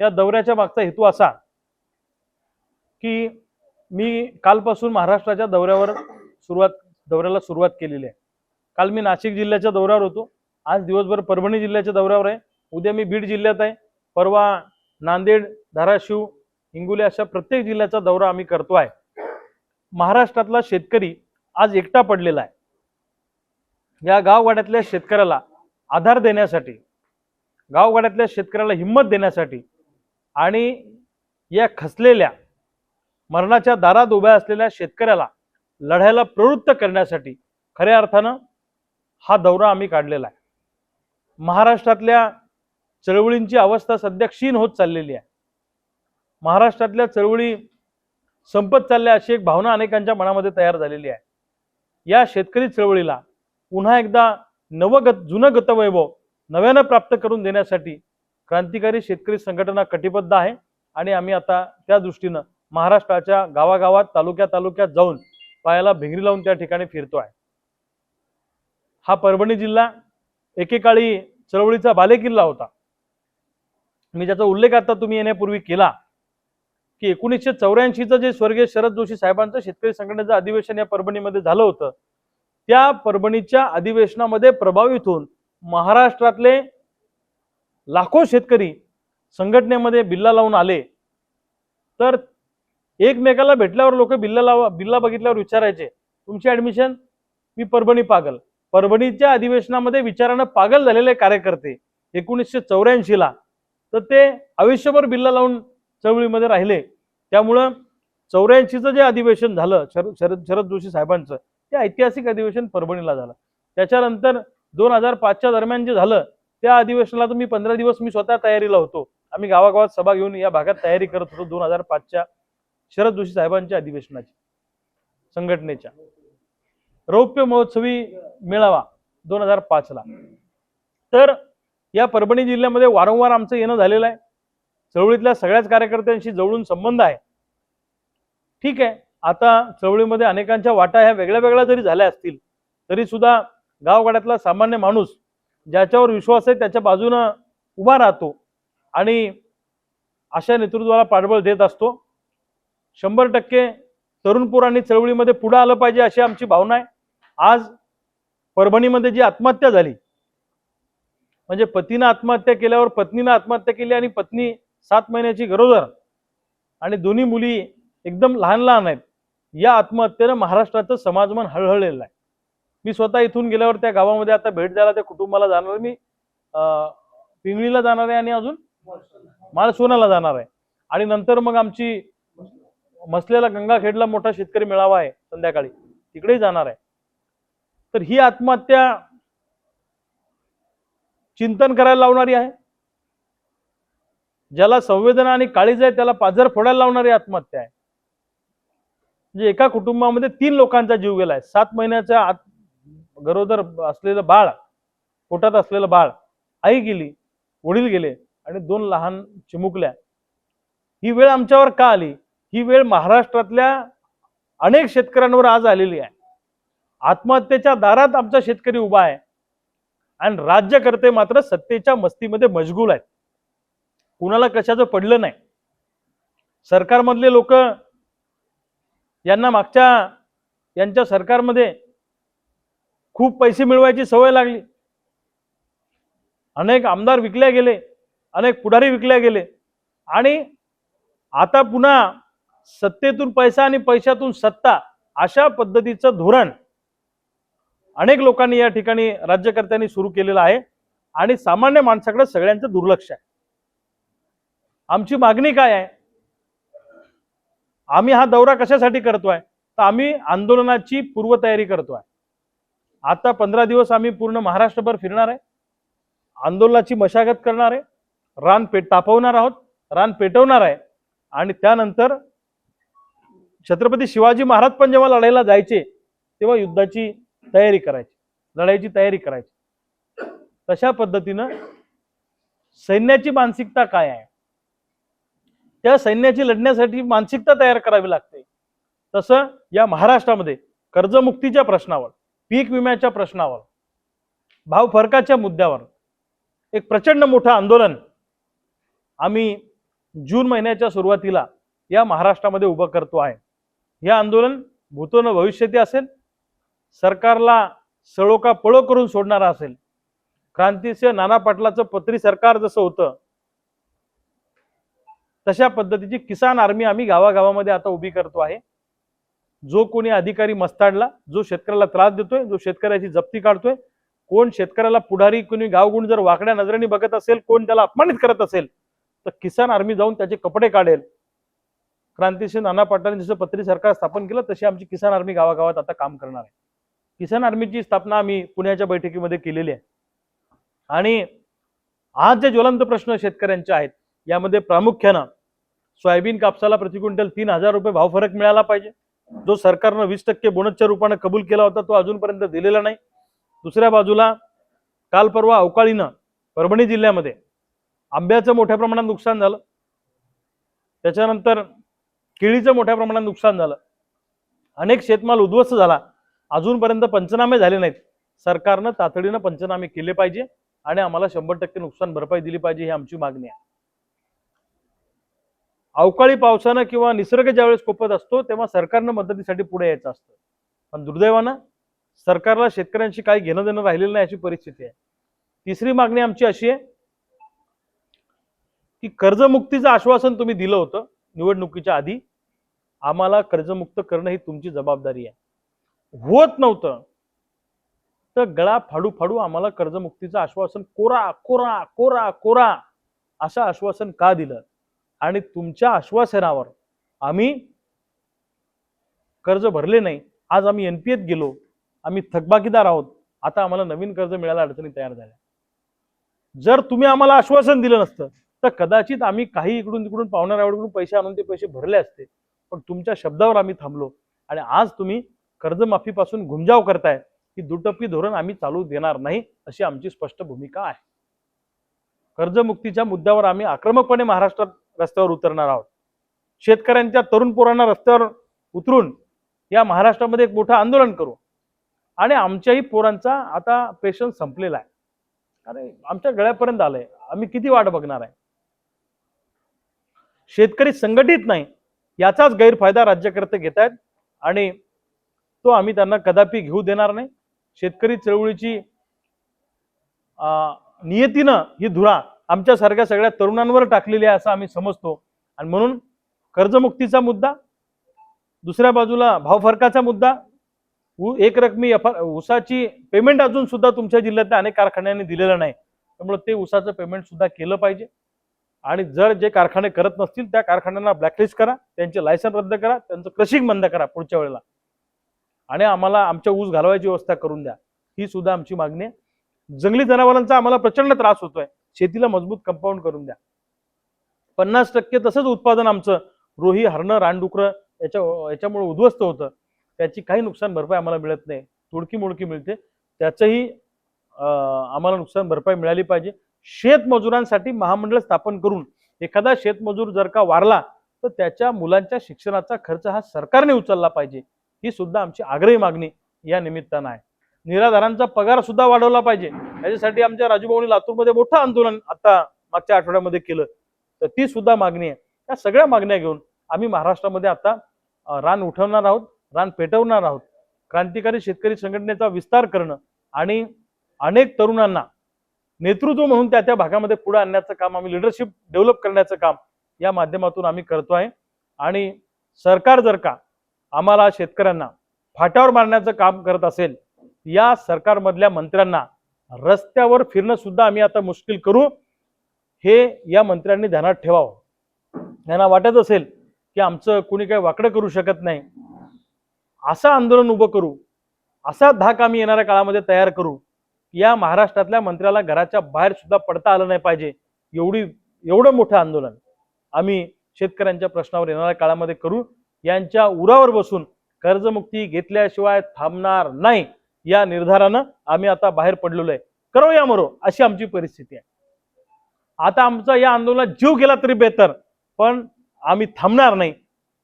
या दौऱ्याच्या मागचा हेतू असा की मी कालपासून महाराष्ट्राच्या दौऱ्यावर सुरुवात दौऱ्याला सुरुवात केलेली आहे. काल मी नाशिक जिल्ह्याच्या दौऱ्यावर होतो. आज दिवसभर परभणी जिल्ह्याच्या दौऱ्यावर आहे. उद्या मी बीड जिल्ह्यात आहे. परवा नांदेड धाराशिव हिंगोली अशा प्रत्येक जिल्ह्याचा दौरा आम्ही करतो आहे. महाराष्ट्रातला शेतकरी आज एकटा पडलेला आहे. या गावगाड्यातल्या शेतकऱ्याला आधार देण्यासाठी गावगाड्यातल्या शेतकऱ्याला हिंमत देण्यासाठी आणि या खचलेल्या मरणाच्या दारात उभ्या असलेल्या शेतकऱ्याला लढायला प्रवृत्त करण्यासाठी खऱ्या अर्थानं हा दौरा आम्ही काढलेला आहे. महाराष्ट्रातल्या चळवळींची अवस्था सध्या क्षीण होत चाललेली आहे. महाराष्ट्रातल्या चळवळी संपत चालल्या अशी एक भावना अनेकांच्या मनामध्ये तयार झालेली आहे. या शेतकरी चळवळीला पुन्हा एकदा नवगत जुनं गतवैभव नव्यानं प्राप्त करून देण्यासाठी क्रांतिकारी शेतकरी संघटना कटिबद्ध आहे आणि आम्ही आता त्या दृष्टीनं महाराष्ट्राच्या गावागावात तालुक्या तालुक्यात जाऊन पायाला भिंगरी लावून त्या ठिकाणी फिरतो आहे. हा परभणी जिल्हा एकेकाळी चळवळीचा बालेकिल्ला होता. मी ज्याचा उल्लेख आता तुम्ही येण्यापूर्वी केला की एकोणीसशे चौऱ्याऐंशीचं जे स्वर्गीय शरद जोशी साहेबांचं शेतकरी संघटनेचं अधिवेशन या परभणीमध्ये झालं होतं त्या परभणीच्या अधिवेशनामध्ये प्रभावित होऊन महाराष्ट्रातले लाखो शेतकरी संघटनेमध्ये बिल्ला लावून आले. तर एकमेकाला भेटल्यावर लोक बिल्ला लावा बिल्ला बघितल्यावर विचारायचे तुमची ॲडमिशन मी परभणी पागल. परभणीच्या अधिवेशनामध्ये विचारानं पागल झालेले कार्यकर्ते एकोणीसशे चौऱ्याऐंशीला तर ते आयुष्यभर बिल्ला लावून चळवळीमध्ये राहिले. त्यामुळं चौऱ्याऐंशीचं जे अधिवेशन झालं शरद शरद शरद जोशी साहेबांचं ते ऐतिहासिक अधिवेशन परभणीला झालं. त्याच्यानंतर दोन हजार पाचच्या दरम्यान जे झालं त्या अधिवेशनाला तर मी पंधरा दिवस मी स्वतः तयारीला होतो. आम्ही गावागावात सभा घेऊन या भागात तयारी करत होतो दोन हजार पाचच्या शरद जोशी साहेबांच्या अधिवेशनाची संघटनेच्या. रौप्य महोत्सवी मेळावा दोन हजार पाचला. तर या परभणी जिल्ह्यामध्ये वारंवार आमचं येणं झालेलं आहे. चळवळीतल्या सगळ्याच कार्यकर्त्यांशी जवळून संबंध आहे. ठीक आहे आता चळवळीमध्ये अनेकांच्या वाटा ह्या वेगळ्या वेगळ्या जरी झाल्या असतील तरी सुद्धा गावगाड्यातला सामान्य माणूस ज्याच्यावर विश्वास आहे त्याच्या बाजूनं उभा राहतो. आणि अशा नेतृत्वाला पाठबळ देत असतो. शंभर टक्के तरुण पोरांनी चळवळीमध्ये पुढे आलं पाहिजे अशी आमची भावना आहे. आज परभणीमध्ये जी आत्महत्या झाली म्हणजे पतीनं आत्महत्या केल्यावर पत्नीनं आत्महत्या केली आणि पत्नी सात महिन्याची गरोदर आणि दोन्ही मुली एकदम लहान लहान आहेत या आत्महत्येनं महाराष्ट्राचं समाजमन हळहळलेलं आहे. मी स्वतः इथून गेल्यावर त्या गावामध्ये आता भेट द्यायला त्या कुटुंबाला जाणार मी. अं, पिंगळीला जाणार आहे आणि अजून माळसोनाला जाणार आहे. आणि नंतर मग आमची मसलेला गंगाखेडला मोठा शेतकरी मेळावा आहे संध्याकाळी. तिकडेही जाणार आहे. तर ही आत्महत्या चिंतन करायला लावणारी आहे. ज्याला संवेदना आणि काळीज आहे त्याला पाझर फोडायला लावणारी आत्महत्या आहे. म्हणजे एका कुटुंबामध्ये तीन लोकांचा जीव गेलाय. सात महिन्याच्या आत गरोदर असलेलं बाळ पोटात असलेलं बाळ आई गेली वडील गेले आणि दोन लहान चिमुकल्या. ही वेळ आमच्यावर का आली? ही वेळ महाराष्ट्रातल्या अनेक शेतकऱ्यांवर आज आलेली आहे. आत्महत्येच्या दारात आमचा शेतकरी उभा आहे. आणि राज्यकर्ते मात्र सत्तेच्या मस्तीमध्ये मशगूल आहेत. कुणाला कशाचं पडलं नाही. सरकारमधले लोक यांना मागच्या यांच्या सरकारमध्ये खूप पैसे मिळवायची सवय लागली. अनेक आमदार विकले गेले अनेक पुढारी विकले गेले. आणि आता पुन्हा सत्तेतून पैसा आणि पैशातून सत्ता अशा पद्धतीचं धोरण अनेक लोकांनी या ठिकाणी राज्यकर्त्यांनी सुरू केलेलं आहे. आणि सामान्य माणसाकडे सगळ्यांचं दुर्लक्ष आहे. आमची मागणी काय आहे? आम्ही हा दौरा कशासाठी करतोय? तर आम्ही आंदोलनाची पूर्वतयारी करतोय. आता पंधरा दिवस आम्ही पूर्ण महाराष्ट्रभर फिरणार आहे. आंदोलनाची मशागत करणार आहे. रान पेट तापवणार आहोत. रान पेटवणार आहे. आणि त्यानंतर छत्रपती शिवाजी महाराज पण जेव्हा लढायला जायचे तेव्हा युद्धाची तयारी करायची. लढाईची तयारी करायची. तशा पद्धतीनं सैन्याची मानसिकता काय आहे? त्या सैन्याची लढण्यासाठी मानसिकता तयार करावी लागते. तसं या महाराष्ट्रामध्ये कर्जमुक्तीच्या प्रश्नावर पीक विम्याच्या प्रश्नावर भाव फरकाच्या मुद्द्यावर एक प्रचंड मोठं आंदोलन आम्ही जून महिन्याच्या सुरुवातीला या महाराष्ट्रामध्ये उभं करतो आहे. हे आंदोलन भूतो भविष्यती असेल सरकारला सळोका पळो करून सोडणारा असेल क्रांतीसिंह नाना पाटलाचं पत्री सरकार जसं होतं तशा पद्धतीची किसान आर्मी आम्ही गावागावामध्ये आता उभी करतो आहे. जो कोणी अधिकारी मस्ताडला जो शेतकऱ्याला त्रास देतोय जो शेतकऱ्याची जप्ती काढतोय कोण शेतकऱ्याला पुढारी कोणी गावगुण जर वाकड्या नजरेने बघत असेल कोण त्याला अपमानित करत असेल तर किसान आर्मी जाऊन त्याचे कपडे काढेल. क्रांतिसिंह नाना पाटलांनी जसं पत्री सरकार स्थापन केलं तशी आमची किसान आर्मी गावागावात आता काम करणार आहे. किसान आर्मीची स्थापना आम्ही पुण्याच्या बैठकीमध्ये केलेली आहे. आणि आज जे ज्वलंत प्रश्न शेतकऱ्यांचे आहेत यामध्ये प्रामुख्यानं सोयाबीन कापसाला प्रति क्विंटल तीन हजार रुपये भाव फरक मिळाला पाहिजे. जो सरकारनं वीस टक्के बोनसच्या रूपानं कबूल केला होता तो अजूनपर्यंत दिलेला नाही. दुसऱ्या बाजूला काल परवा अवकाळीनं परभणी जिल्ह्यामध्ये आंब्याचं मोठ्या प्रमाणात नुकसान झालं. त्याच्यानंतर केळीचं मोठ्या प्रमाणात नुकसान झालं. अनेक शेतमाल उद्ध्वस्त झाला. अजूनपर्यंत पंचनामे झाले नाहीत. सरकारनं तातडीनं पंचनामे केले पाहिजे आणि आम्हाला शंभर टक्के नुकसान भरपाई दिली पाहिजे ही आमची मागणी आहे. अवकाळी पावसानं किंवा निसर्ग ज्यावेळेस कोपत असतो तेव्हा सरकारनं मदतीसाठी पुढे यायचं असतं. पण दुर्दैवानं सरकारला शेतकऱ्यांशी काही घेणं देणं राहिलेलं नाही अशी परिस्थिती आहे. तिसरी मागणी आमची अशी आहे की कर्जमुक्तीचं आश्वासन तुम्ही दिलं होतं निवडणुकीच्या आधी आम्हाला कर्जमुक्त करणं ही तुमची जबाबदारी आहे. होत नव्हतं तर गळा फाडू फाडू आम्हाला कर्जमुक्तीचं आश्वासन कोरा कोरा कोरा कोरा असं आश्वासन का दिलं? आणि तुमच्या आश्वासनावर आम्ही कर्ज भरले नाही. आज आम्ही एनपीएत गेलो. आम्ही थकबाकीदार आहोत. आता आम्हाला नवीन कर्ज मिळायला अडचणी तयार झाल्या. जर तुम्ही आम्हाला आश्वासन दिलं नसतं तर कदाचित आम्ही काही इकडून तिकडून पाहुणाऱ्याकडून पैसे आणून ते पैसे भरले असते. पण तुमच्या शब्दावर आम्ही थांबलो. आणि आज तुम्ही कर्जमाफीपासून घुमजाव करताय की दुटप्पी धोरण आम्ही चालू देणार नाही अशी आमची स्पष्ट भूमिका आहे. कर्जमुक्तीच्या मुद्द्यावर आम्ही आक्रमकपणे महाराष्ट्रात रस्त्यावर उतरणार आहोत. शेतकऱ्यांच्या तरुण पोरांना रस्त्यावर उतरून या महाराष्ट्रामध्ये एक मोठं आंदोलन करू. आणि आमच्याही पोरांचा आता पेशन्स संपलेला आहे. अरे आमच्या गळ्यापर्यंत आलंय. आम्ही किती वाट बघणार आहे? शेतकरी संघटित नाही याचाच गैरफायदा राज्यकर्ते घेत आहेत आणि तो आम्ही त्यांना कदापि घेऊ देणार नाही. शेतकरी चळवळीची अं, नियतीनं ही धुरा आमच्यासारख्या सगळ्या तरुणांवर टाकलेली आहे असं आम्ही समजतो. आणि म्हणून कर्जमुक्तीचा मुद्दा दुसऱ्या बाजूला भावफरकाचा मुद्दा ऊ- एक रकमी ऊसाची पेमेंट अजून सुद्धा तुमच्या जिल्ह्यातल्या अनेक कारखान्यांनी दिलेलं नाही. त्यामुळे ते ऊसाचं पेमेंट सुद्धा केलं पाहिजे. आणि जर जे कारखाने करत नसतील त्या कारखान्यांना ब्लॅकलिस्ट करा त्यांचे लायसन रद्द करा त्यांचं क्रशिंग बंद करा पुढच्या वेळेला. आणि आम्हाला आमच्या ऊस घालवायची व्यवस्था करून द्या. ही सुद्धा आमची मागणी आहे. जंगली जनावरांचा आम्हाला प्रचंड त्रास होतोय. शेतीला मजबूत कंपाऊंड करून द्या. पन्नास टक्के तसंच उत्पादन आमचं रोही हरणं रानडुकरं याच्या याच्यामुळे उद्ध्वस्त होतं. त्याची काही नुकसान भरपाई आम्हाला मिळत नाही. तुडकी मुडकी मिळते. त्याचंही आम्हाला नुकसान भरपाई मिळाली पाहिजे. शेतमजुरांसाठी महामंडळ स्थापन करून एखादा शेतमजूर जर का वारला तर त्याच्या मुलांच्या शिक्षणाचा खर्च हा सरकारने उचलला पाहिजे. ही सुद्धा आमची आग्रही मागणी या निमित्तानं आहे. निराधारांचा पगार सुद्धा वाढवला पाहिजे. याच्यासाठी आमच्या राजूभाऊनी लातूरमध्ये मोठं आंदोलन आता मागच्या आठवड्यामध्ये केलं. तर ती सुद्धा मागणी आहे. या सगळ्या मागण्या घेऊन आम्ही महाराष्ट्रामध्ये आता रान उठवणार आहोत रान पेटवणार आहोत. क्रांतिकारी शेतकरी संघटनेचा विस्तार करणं आणि अनेक तरुणांना नेतृत्व म्हणून त्या त्या भागामध्ये पुढे आणण्याचं काम आम्ही लिडरशिप डेव्हलप करण्याचं काम या माध्यमातून आम्ही करतो आहे. आणि सरकार जर का आम्हाला शेतकऱ्यांना फाट्यावर मारण्याचं काम करत असेल या सरकारमधल्या मंत्र्यांना रस्त्यावर फिरणं सुद्धा आम्ही आता मुश्किल करू. हे या मंत्र्यांनी ध्यानात ठेवावं. त्यांना वाटत असेल की आमचं कुणी काही वाकडं करू शकत नाही. असं आंदोलन उभं करू. असा धाक आम्ही येणाऱ्या काळामध्ये तयार करू. या महाराष्ट्रातल्या मंत्र्याला घराच्या बाहेर सुद्धा पडता आलं नाही पाहिजे. एवढी एवढं मोठं आंदोलन आम्ही शेतकऱ्यांच्या प्रश्नावर येणाऱ्या काळामध्ये करू. यांच्या उरावर बसून कर्जमुक्ती घेतल्याशिवाय थांबणार नाही. या निर्धारानं आम्ही आता बाहेर पडलेलो आहे. करो या मरो अशी आमची परिस्थिती आहे. आता आमचा या आंदोलनात जीव गेला तरी बेहतर पण आम्ही थांबणार नाही.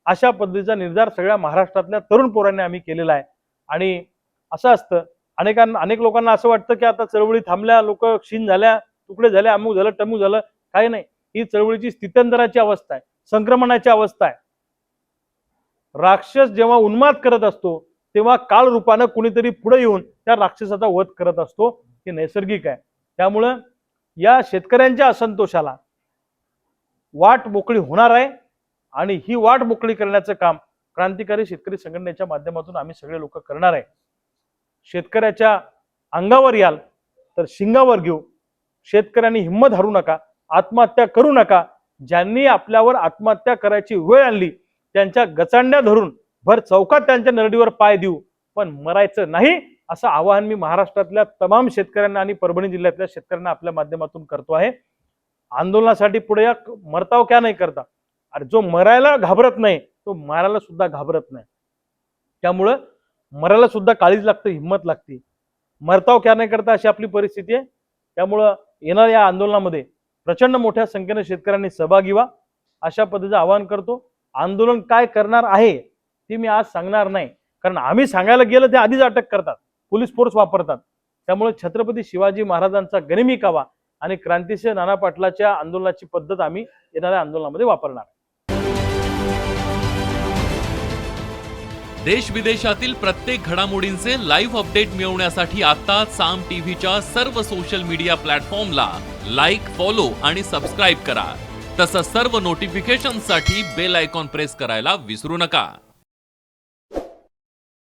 अशा पद्धतीचा निर्धार सगळ्या महाराष्ट्रातल्या तरुण पोरांनी आम्ही केलेला आहे. आणि असं असतं अनेकांना अनेक लोकांना असं वाटतं की आता चळवळी थांबल्या लोक क्षीण झाल्या तुकडे झाले अमुक झालं टमूक झालं काही नाही. ही चळवळीची स्थित्यंतराची अवस्था आहे संक्रमणाची अवस्था आहे. राक्षस जेव्हा उन्माद करत असतो तेव्हा काळ रूपानं कुणीतरी पुढे येऊन त्या राक्षसाचा वध करत असतो हे नैसर्गिक आहे. त्यामुळं या शेतकऱ्यांच्या असंतोषाला वाट मोकळी होणार आहे आणि ही वाट मोकळी करण्याचं काम क्रांतिकारी शेतकरी संघटनेच्या माध्यमातून आम्ही सगळे लोक करणार आहे. शेतकऱ्याच्या अंगावर याल तर शिंगावर घेऊ. शेतकऱ्यांनी हिंमत हरू नका आत्महत्या करू नका. ज्यांनी आपल्यावर आत्महत्या करायची वेळ आणली त्यांच्या गचांड्या धरून भर चौकात त्यांच्या नरडीवर पाय देऊ पण मरायचं नाही असं आवाहन मी महाराष्ट्रातल्या तमाम शेतकऱ्यांना आणि परभणी जिल्ह्यातल्या शेतकऱ्यांना आपल्या माध्यमातून करतो आहे. आंदोलनासाठी पुढे या मरताव क्या नाही करता. अरे जो मरायला घाबरत नाही तो मारायला सुद्धा घाबरत नाही. त्यामुळं मरायला सुद्धा काळीज लागते हिंमत लागते. मरताव क्या नाही करता अशी आपली परिस्थिती आहे. त्यामुळं येणाऱ्या या आंदोलनामध्ये प्रचंड मोठ्या संख्येने शेतकऱ्यांनी सहभागी व्हा. अशा पद्धतीचं आवाहन करतो. आंदोलन काय करणार आहे? ती मी आज सांगणार नाही. कारण आम्ही सांगायला गेलं ते आधीच अटक करतात. पोलीस फोर्स वापरतात. त्यामुळे छत्रपती शिवाजी महाराजांचा गनिमी कावा आणि क्रांतिसिंह नाना पाटलाच्या आंदोलनाची पद्धत आम्ही येणाऱ्या आंदोलनामध्ये वापरणार. देश विदेशातील प्रत्येक घडामोडींचे लाईव्ह अपडेट मिळवण्यासाठी आता साम टीव्हीच्या सर्व सोशल मीडिया प्लॅटफॉर्मला लाईक फॉलो आणि सबस्क्राईब करा. तसंच सर्व नोटिफिकेशनसाठी बेल आयकॉन प्रेस करायला विसरू नका.